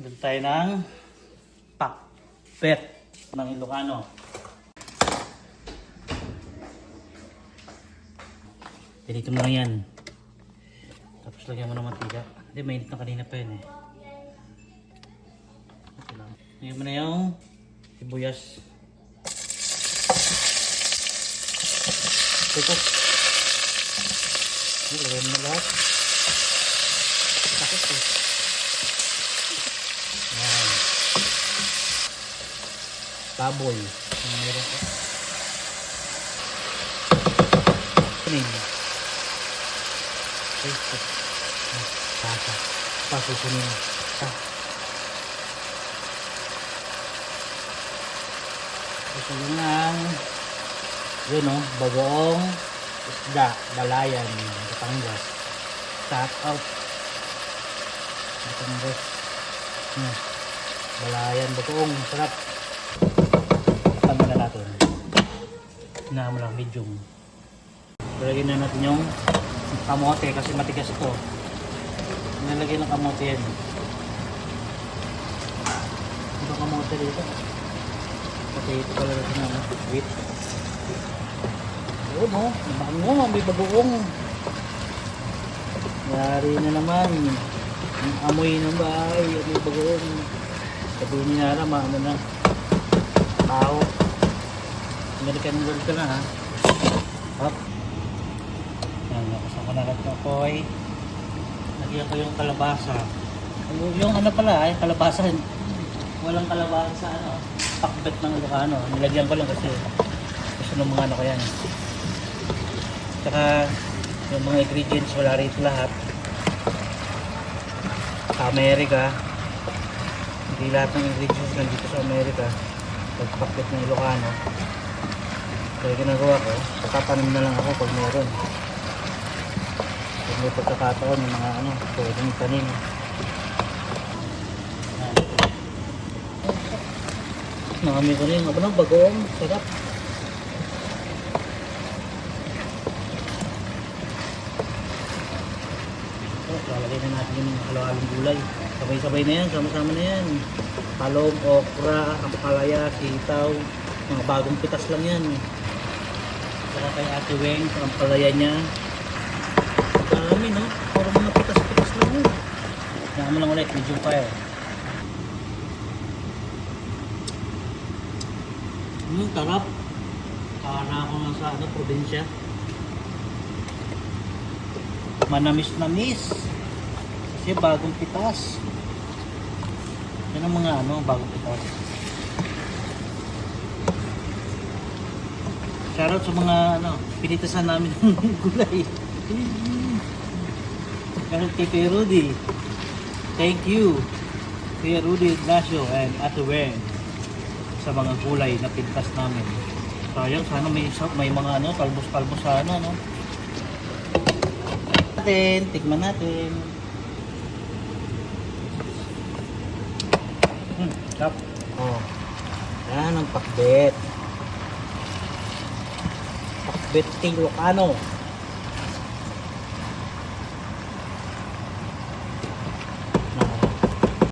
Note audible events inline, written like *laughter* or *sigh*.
Doon tayo ng pakpet ng Ilocano. Pinito mo lang yan. Tapos lagyan mo ng mantika. Hindi, mainit na kanina pa yun eh. Lagyan mo na yung sibuyas. Hindi, lagyan mo lahat. Takot eh. Baboy. Meron ko. Kunin. Ay, shit. Ah, Pasa. Pasa kunin. Pa. Gusto nyo ng yun o, bagoong isda, balayan, Batangas. Shout out. Batangas. Hmm. Balayan, bagoong, sarap. Hinahan mo lang, medium. Lagyan na natin yung kamote kasi matigas ito. Nalagyan ng kamote yan. Ito kamote dito. Kasi ito pala natin na ano, wheat. Oo no, nabango, may bagoong. Yari na naman. Ang amoy ng bahay, may bagoong. Sabihin niya na, maano na. Tao. American World ka na ha. Hop. Yan, nakasama ko na natin ang koy. Lagyan ko yung kalabasa. Yung, ano pala, ay kalabasa. Walang kalabasa sa ano. Pakbet ng Ilocano. Nilagyan ko lang kasi gusto ng mga ano ko yan. Tsaka yung mga ingredients wala rito lahat. Sa Amerika, hindi lahat ng ingredients nandito sa Amerika. Pagpakbet ng Ilocano. Kaya ginagawa ko, tatanim na lang ako pag meron. Pag may pagkakataon, yung mga ano, pwedeng tanim. Nakami ko na yung ano, bagong, sarap. Lalagay na natin yung halo-halong gulay. Sabay-sabay na yan, sama-sama na yan. Talong, okra, ampalaya, sitaw, mga bagong pitas lang yan. Saka kay Ate Weng, sa ampalaya niya. Dami no? Puro mga pitas-pitas lang. Kaya mo lang ulit, medium fire. Hmm, tarap. Kala ako nga sa ano, probinsya. Manamis-namis. Kasi bagong pitas. Yan ang mga ano, bagong pitas. Shoutout sa mga ano, pinitasan namin ng *laughs* gulay. Shoutout kay Kuya Rudy. Thank you. Kuya Rudy Ignacio and Ate Wen sa mga gulay na pintas namin. Sayang, sana may, may mga ano, kalbos-kalbos sa ano, no? Natin, tikman natin. Hmm, sarap. Oh. Yan ang pakbet. Pakbet Ilocano.